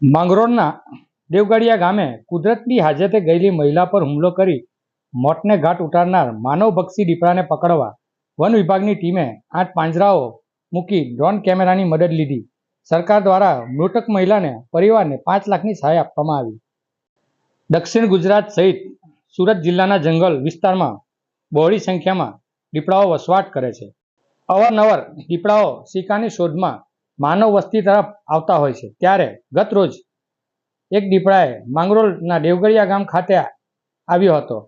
માંગરોળના દેવગડિયા ગામે કુદરતની હાજતે ગયેલી મહિલા પર હુમલો કરી મોતને ઘાટ ઉતારનાર માનવભક્ષી દીપડાને પકડવા વન વિભાગની ટીમે આઠ પાંજરાઓ મૂકી ડ્રોન કેમેરાની મદદ લીધી. સરકાર દ્વારા મૃતક મહિલાને પરિવારને પાંચ લાખની સહાય આપવામાં આવી. દક્ષિણ ગુજરાત સહિત સુરત જિલ્લાના જંગલ વિસ્તારમાં બહોળી સંખ્યામાં દીપડાઓ વસવાટ કરે છે. અવારનવાર દીપડાઓ શિકારની શોધમાં માનવ વસ્તી તરફ આવતા હોય છે. ત્યારે ગત રોજ એક દીપડાએ માંગરોળના દેવગરિયા ગામ ખાતે આવ્યો હતો,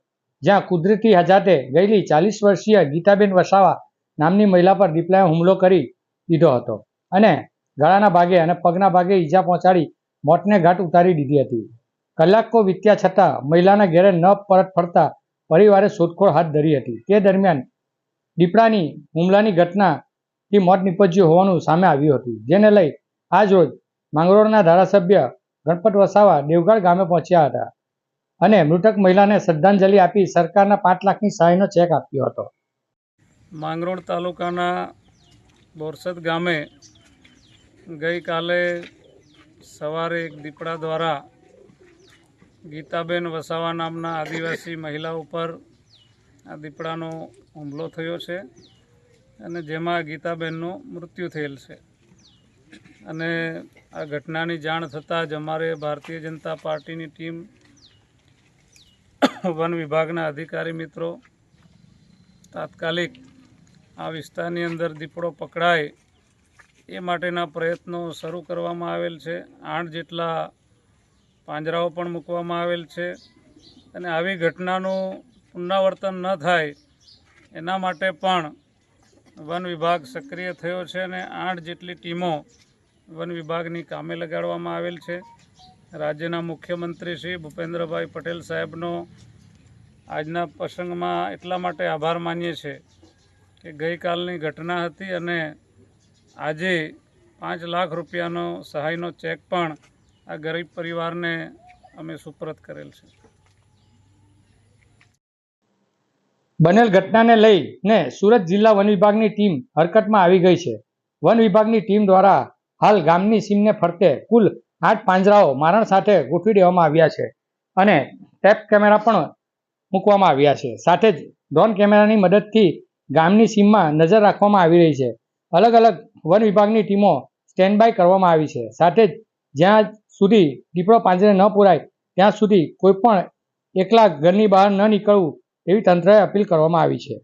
જ્યાં કુદરતી હજાતે ગયેલી ચાલીસ વર્ષીય ગીતાબેન વસાવા નામની મહિલા પર દીપડાએ હુમલો કરી દીધો હતો અને ગળાના ભાગે અને પગના ભાગે ઈજા પહોંચાડી મોતને ઘાટ ઉતારી દીધી હતી. કલાકો વીત્યા છતાં મહિલાના ઘેરે ન પરત ફરતા પરિવારે શોધખોળ હાથ ધરી હતી. તે દરમિયાન દીપડાની હુમલાની ઘટનાથી મોત નીપજ્યું હોવાનું સામે આવ્યું હતું. જેને લઈ આજ રોજ માંગરોળના ધારાસભ્ય ગણપત વસાવા દેવગઢ ગામે પહોંચ્યા હતા અને મૃતક મહિલાને શ્રદ્ધાંજલિ આપી સરકારના પાંચ લાખની સહાયનો ચેક આપ્યો હતો. માંગરોળ તાલુકાના બોરસદ ગામે ગઈકાલે સવારે એક દીપડા દ્વારા ગીતાબેન વસાવા નામના આદિવાસી મહિલા ઉપર આ દીપડાનો હુમલો થયો છે. અને જેમાં ગીતાબેનનું મૃત્યુ થયેલ છે. અને આ ઘટનાની જાણ થતાં જ અમારે ભારતીય જનતા પાર્ટીની ટીમ વન વિભાગના અધિકારી મિત્રો તાત્કાલિક આ વિસ્તારની અંદર દીપડો પકડાય એ માટેના પ્રયત્નો શરૂ કરવામાં આવેલ છે. આઠ જેટલા પાંજરાઓ પણ મૂકવામાં આવેલ છે અને આવી ઘટનાનું પુનરાવર્તન ન થાય એના માટે પણ વન વિભાગ સક્રિય થયો છે અને આઠ જેટલી ટીમો વન વિભાગની કામે લગાડવામાં આવેલ છે. રાજ્યના મુખ્યમંત્રી શ્રી ભૂપેન્દ્રભાઈ પટેલ સાહેબનો આજના પ્રસંગમાં એટલા માટે આભાર માનીએ છીએ કે ગઈકાલની ઘટના હતી અને આજે પાંચ લાખ રૂપિયાનો સહાયનો ચેક પણ આ ગરીબ પરિવારને અમે સુપરત કરેલ છે. બનેલ ઘટનાને લઈને સુરત જિલ્લા વન વિભાગની ટીમ હરકતમાં આવી ગઈ છે. વન વિભાગની ટીમ દ્વારા હાલ ગામની સીમને ફરતે કુલ આઠ પાંજરાઓ મારણ સાથે ગોઠવી દેવામાં આવ્યા છે અને ટેપ કેમેરા પણ મૂકવામાં આવ્યા છે. સાથે જ ડ્રોન કેમેરાની મદદથી ગામની સીમમાં નજર રાખવામાં આવી રહી છે. અલગ અલગ વન વિભાગની ટીમો સ્ટેન્ડ બાય કરવામાં આવી છે. સાથે જ જ્યાં સુધી દીપડો પાંજરે ન પુરાય, ત્યાં સુધી કોઈ પણ એકલા ઘરની બહાર ન નીકળવું એવી તંત્રએ અપીલ કરવામાં આવી છે.